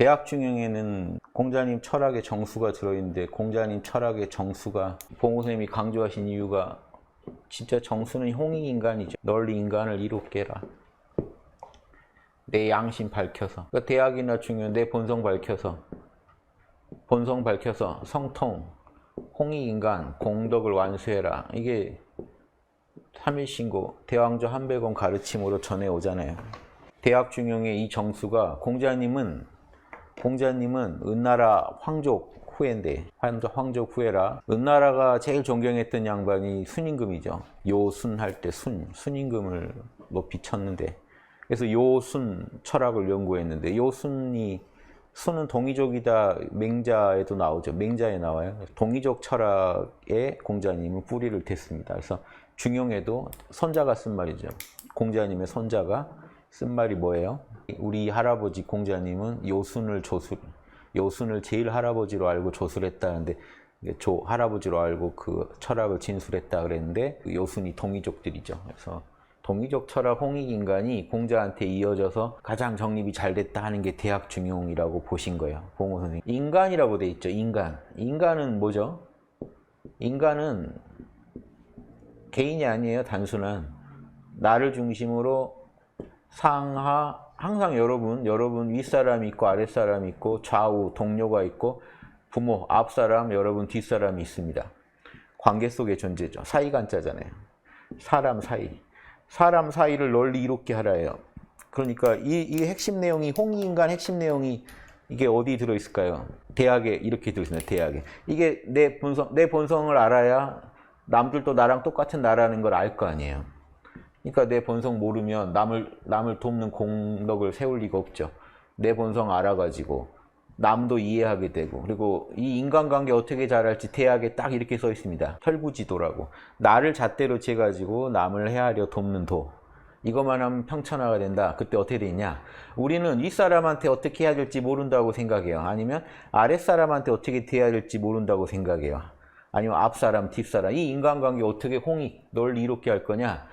대학 중형에는 공자님 철학의 정수가 들어있는데 공자님 철학의 정수가 봉호 선생님이 강조하신 이유가 진짜 정수는 홍익 인간이죠. 널리 인간을 이롭게 해라. 내 양심 밝혀서 그러니까 대학이나 중요 내 본성 밝혀서 본성 밝혀서 성통 홍익 인간 공덕을 완수해라. 이게 삼일신고 대왕조 한백원 가르침으로 전해오잖아요. 대학 중용의 이 정수가 공자님은 공자님은 은나라 황족 후예인데 황족, 후예라 은나라가 제일 존경했던 양반이 순임금이죠. 요순 할 때 순, 순임금을 높이 쳤는데 그래서 요순 철학을 연구했는데 요순이 순은 동이족이다 맹자에도 나오죠. 맹자에 나와요. 동이족 철학에 공자님은 뿌리를 댔습니다. 그래서 중용에도 손자가 쓴 말이죠. 공자님의 손자가 쓴 말이 뭐예요? 우리 할아버지 공자님은 요순을 조술, 요순을 제일 할아버지로 알고 조술했다는데 조 할아버지로 알고 그 철학을 진술했다 그랬는데 그 요순이 동이족들이죠. 그래서 동이족 철학 홍익인간이 공자한테 이어져서 가장 정립이 잘 됐다 하는 게 대학 중용이라고 보신 거예요. 봉호 선생님. 인간이라고 돼 있죠. 인간. 인간은 뭐죠? 인간은 개인이 아니에요. 단순한 나를 중심으로 상하 항상 여러분 여러분 윗사람이 있고 아랫사람이 있고 좌우 동료가 있고 부모 앞사람 여러분 뒷사람이 있습니다. 관계 속의 존재죠. 사이간자잖아요. 사람 사이. 사람 사이를 널리 이롭게 하라예요. 그러니까 이, 이 핵심 내용이 홍익인간 핵심 내용이 이게 어디 들어 있을까요? 대학에 이렇게 들어 있습니다. 대학에 이게 내 본성 내 본성을 알아야 남들도 나랑 똑같은 나라는 걸 알 거 아니에요. 그러니까 내 본성 모르면 남을 남을 돕는 공덕을 세울 리가 없죠. 내 본성 알아가지고 남도 이해하게 되고 그리고 이 인간관계 어떻게 잘할지 대학에 딱 이렇게 써 있습니다. 혈구지도라고 나를 잣대로 재 가지고 남을 헤아려 돕는 도. 이것만 하면 평천화가 된다. 그때 어떻게 되냐? 우리는 윗사람한테 어떻게 해야 될지 모른다고 생각해요. 아니면 아랫사람한테 어떻게 대해야 될지 모른다고 생각해요. 아니면 앞사람, 뒷사람. 이 인간관계 어떻게 홍익, 널 이롭게 할 거냐?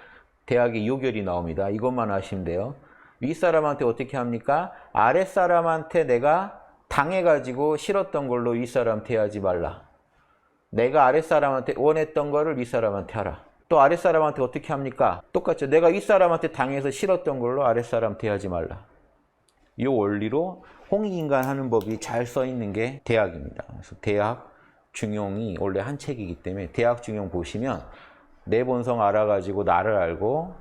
대학의 요결이 나옵니다. 이것만 아시면 돼요. 윗사람한테 어떻게 합니까? 아랫사람한테 내가 당해가지고 싫었던 걸로 윗사람 대하지 말라. 내가 아랫사람한테 원했던 거를 윗사람한테 하라. 또 아랫사람한테 어떻게 합니까? 똑같죠. 내가 윗사람한테 당해서 싫었던 걸로 아랫사람 대하지 말라. 이 원리로 홍익인간 하는 법이 잘 써 있는 게 대학입니다. 그래서 대학 중용이 원래 한 책이기 때문에 대학 중용 보시면 내 본성 알아가지고 나를 알고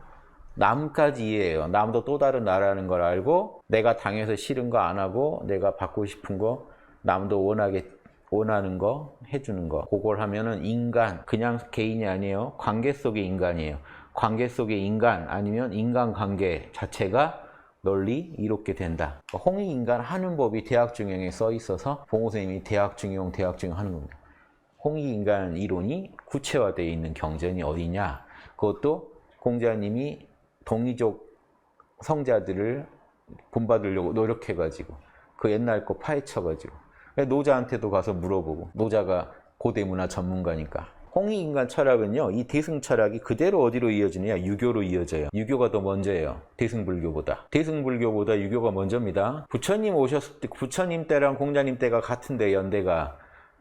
남까지 이해해요. 남도 또 다른 나라는 걸 알고 내가 당해서 싫은 거 안 하고 내가 받고 싶은 거 남도 원하게 원하는 거 해주는 거 그걸 하면은 인간 그냥 개인이 아니에요. 관계 속의 인간이에요. 관계 속의 인간 아니면 인간 관계 자체가 널리 이롭게 된다. 홍익인간 하는 법이 대학 중용에 써 있어서 봉호 선생님이 대학 중용 대학 중용 하는 겁니다. 홍익인간 이론이 구체화되어 있는 경전이 어디냐? 그것도 공자님이 동이족 성자들을 본받으려고 노력해가지고 그 옛날 거 파헤쳐가지고. 노자한테도 가서 물어보고. 노자가 고대 문화 전문가니까. 홍익인간 철학은요 이 대승 철학이 그대로 어디로 이어지느냐? 유교로 이어져요. 유교가 더 먼저예요. 대승불교보다. 대승불교보다 유교가 먼저입니다. 부처님 오셨을 때 부처님 때랑 공자님 때가 같은데 연대가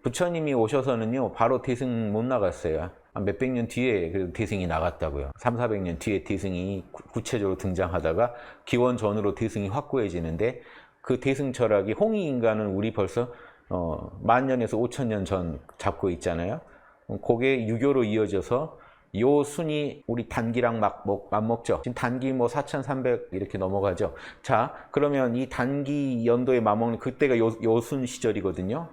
부처님이 오셔서는요 바로 대승 못 나갔어요 한 몇백 년 뒤에 그 대승이 나갔다고요. 3, 400년 뒤에 대승이 구- 구체적으로 등장하다가 기원 전으로 대승이 확고해지는데 그 대승 철학이 홍익 인간은 우리 벌써 어, 만 년에서 오천 년 전 잡고 있잖아요. 어, 그게 유교로 이어져서 요 순이 우리 단기랑 막 먹, 맞먹죠. 지금 단기 뭐 4,300 이렇게 넘어가죠. 자, 그러면 이 단기 연도에 맞먹는 그때가 요, 요순 시절이거든요.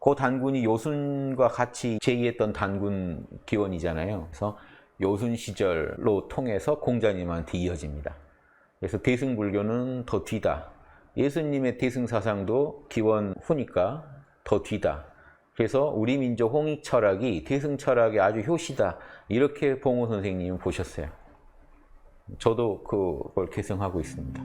그 단군이 요순과 같이 제의했던 단군 기원이잖아요. 그래서 요순 시절로 통해서 공자님한테 이어집니다. 그래서 대승불교는 더 뒤다. 예수님의 대승 사상도 기원 후니까 더 뒤다. 그래서 우리 민족 홍익 철학이 대승 철학의 아주 효시다. 이렇게 봉호 선생님은 보셨어요. 저도 그걸 계승하고 있습니다.